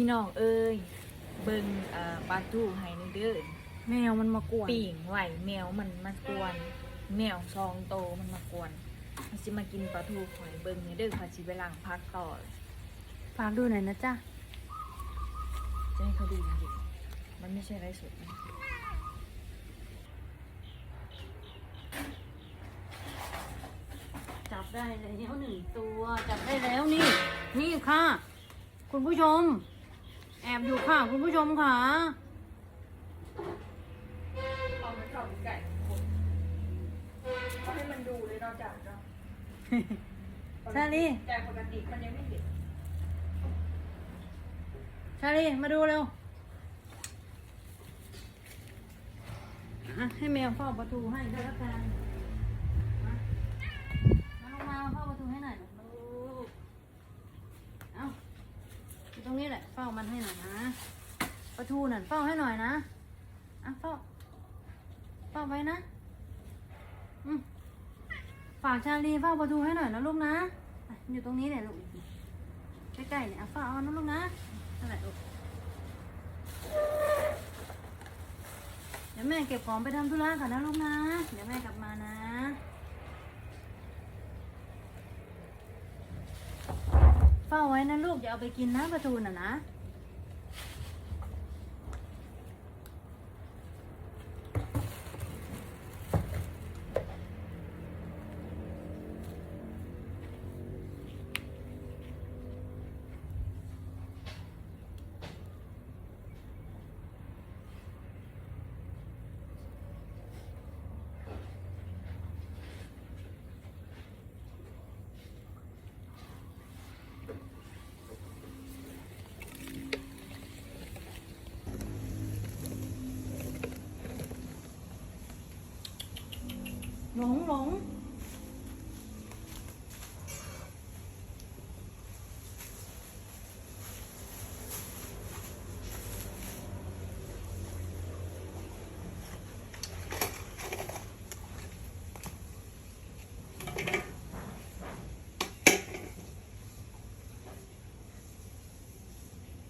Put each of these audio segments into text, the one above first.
พี่น้องเอ้ยเบิ่งเอ่อปลาทูให้ในเด้อแมวมันมากวนปิ่งไหวแมวมันมากวน แมวซองโตมันมากวนมันสิมากินปลาทูหอยเบิ่งในเด้อค่ะสิไปล้างพักต่อฝากดูหน่อยนะจ๊ะจะให้เขาดูจริงๆมันไม่ใช่ไรสดนะจับได้แล้วหนึ่งตัว จับได้แล้วนี่ นี่ค่ะ คุณผู้ชม แอบอยู่ค่ะ คุณผู้ชมค่ะเอามันเข้าไก่คนเขาให้มันดูเลยนอกจากเนาะชาลีแต่ปกติมันยังไม่เห็นชาลีมาดูเร็วอะให้แมวเฝ้าประตูให้ก็แล้วกันมามาลงมาเฝ้าประตูให้หน่อยลูกเอาอยู่ตรงนี้แหละ เฝ้า มันให้หน่อยนะประตูน่ะเฝ้าให้หน่อยนะอะเฝ้าเฝ้าไว้นะอืมฝากชาลีเฝ้าประตูให้หน่อยนะลูกนะอะอยู่ตรงนี้แหละลูกใกล้ๆเนี่ยเฝ้าเอานะลูกนะนั่นแหละลูกเดี๋ยวแม่เก็บของไปทำธุระก่อนนะลูกนะ เดี๋ยวแม่กลับมานะเฝ้าไว้นะลูกอย่าเอาไปกินนะประตูน่ะนะ หลงหลง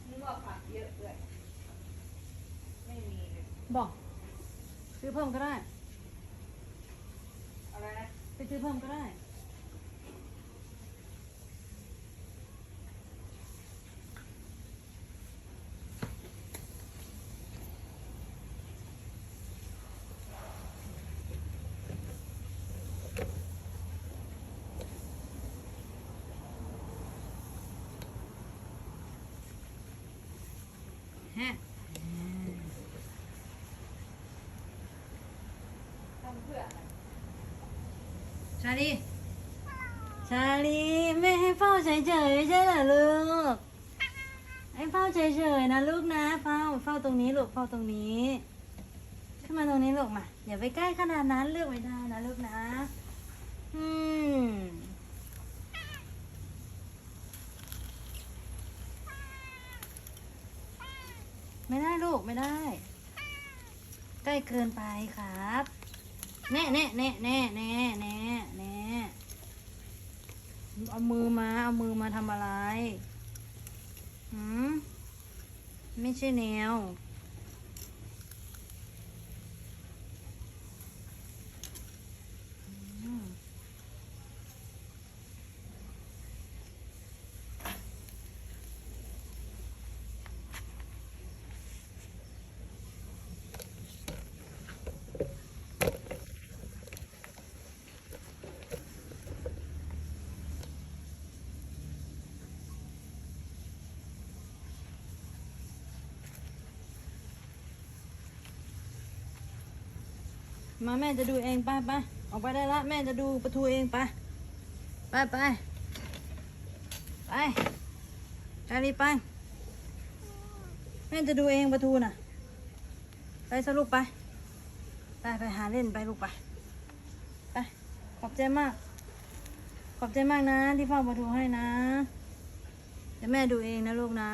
นึกว่าผักเยอะเลยไม่มีเลยบอกซื้อเพิ่มก็ได้อะไรนะ ไปซื้อเพิ่มก็ได้ ฮะ ทำเพื่ออะไร ชาลีชาลีไม่ให้เฝ้าเฉยๆใช่เหรอลูกให้เฝ้าเฉยๆนะลูกนะเฝ้าเฝ้าตรงนี้ลูกเฝ้าตรงนี้ ขึ้นมาตรงนี้ลูกมาอย่าไปใกล้ขนาดนั้นเลือกไม่ได้นะลูกนะ อืมไม่ได้ลูกไม่ได้ ใกล้เกินไปครับ แน่แน่แน่แน่แน่แน่ เอามือมา เอามือมาทำอะไร หืม ไม่ใช่แนว มาแม่จะดูเองไปไปออกไปได้ละแม่จะดูประตูเองไปไปไปไปชาลีไปแม่จะดูเองประตูน่ะ ไปสรุปไป ไปไปหาเล่นไปลูกไปไปขอบใจมาก ขอบใจมากนะ ที่เฝ้าประตูให้นะเดี๋ยวแม่ดูเองนะลูกนะ